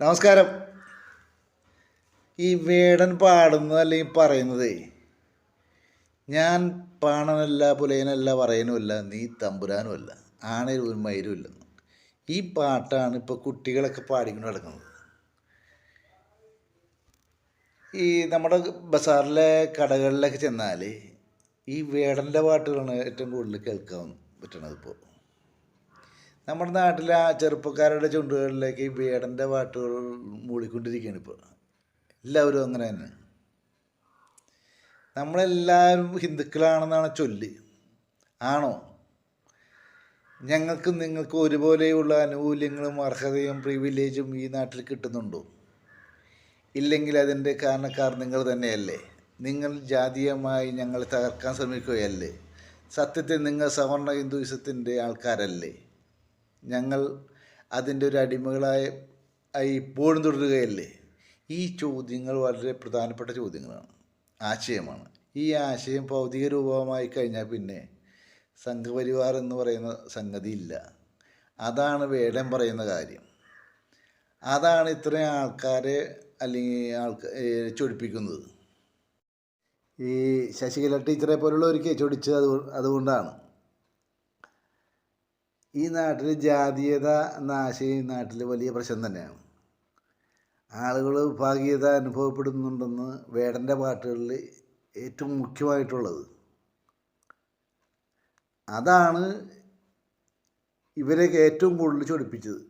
നമസ്കാരം. ഈ വേടൻ പാടുന്നത് അല്ലെങ്കിൽ പറയുന്നതേ ഞാൻ പാണനല്ല പുലയനല്ല പറയനുമല്ല നീ തമ്പുരാനുമല്ല ആണേലും ഒരു മയിലുമില്ല ഈ പാട്ടാണ് ഇപ്പോൾ കുട്ടികളൊക്കെ പാടിക്കൊണ്ട് നടക്കുന്നത്. ഈ നമ്മുടെ ബസാറിലെ കടകളിലൊക്കെ ചെന്നാൽ ഈ വേടന്റെ പാട്ടുകളാണ് ഏറ്റവും കൂടുതൽ കേൾക്കാൻ പറ്റണത് ഇപ്പോൾ നമ്മുടെ നാട്ടിലെ ആ ചെറുപ്പക്കാരുടെ ചുണ്ടുകളിലേക്ക് ഈ വേടന്റെ പാട്ടുകൾ മൂടിക്കൊണ്ടിരിക്കുകയാണ് ഇപ്പോൾ. എല്ലാവരും അങ്ങനെ തന്നെ. നമ്മളെല്ലാവരും ഹിന്ദുക്കളാണെന്നാണ് ചൊല്ല്. ആണോ? ഞങ്ങൾക്കും നിങ്ങൾക്കും ഒരുപോലെയുള്ള ആനുകൂല്യങ്ങളും അർഹതയും പ്രിവിലേജും ഈ നാട്ടിൽ കിട്ടുന്നുണ്ടോ? ഇല്ലെങ്കിൽ അതിന്റെ കാരണക്കാർ നിങ്ങൾ തന്നെയല്ലേ? നിങ്ങൾ ജാതീയമായി ഞങ്ങളെ തകർക്കാൻ ശ്രമിക്കുകയല്ലേ? സത്യത്തിൽ നിങ്ങൾ സവർണ ഹിന്ദുയിസത്തിന്റെ ആൾക്കാരല്ലേ? ഞങ്ങൾ അതിന്റെ ഒരു അടിമകളായ ആയി ഇപ്പോഴും തുടരുകയല്ലേ? ഈ ചോദ്യങ്ങൾ വളരെ പ്രധാനപ്പെട്ട ചോദ്യങ്ങളാണ്. ആശയമാണ്. ഈ ആശയം ഭൗതിക രൂപമായി കഴിഞ്ഞാൽ പിന്നെ സംഘപരിവാർ എന്ന് പറയുന്ന സംഗതിയില്ല. അതാണ് വേടം പറയുന്ന കാര്യം. അതാണ് ഇത്രയും ആൾക്കാരെ അല്ലെങ്കിൽ ആൾക്കാർ ചൊടിപ്പിക്കുന്നത്. ഈ ശശികല ടീച്ചറെ പോലുള്ളവർക്ക് ചൊടിച്ചത് അത് അതുകൊണ്ടാണ്. ഈ നാട്ടിൽ ജാതീയത ആശയം ഈ നാട്ടിൽ വലിയ പ്രശ്നം തന്നെയാണ്. ആളുകൾ വിഭാഗീയത അനുഭവപ്പെടുന്നുണ്ടെന്ന് വേടന്റെ പാട്ടുകളിൽ ഏറ്റവും മുഖ്യമായിട്ടുള്ളത്. അതാണ് ഇവരെയൊക്കെ ഏറ്റവും കൂടുതൽ ചൊടിപ്പിച്ചത്.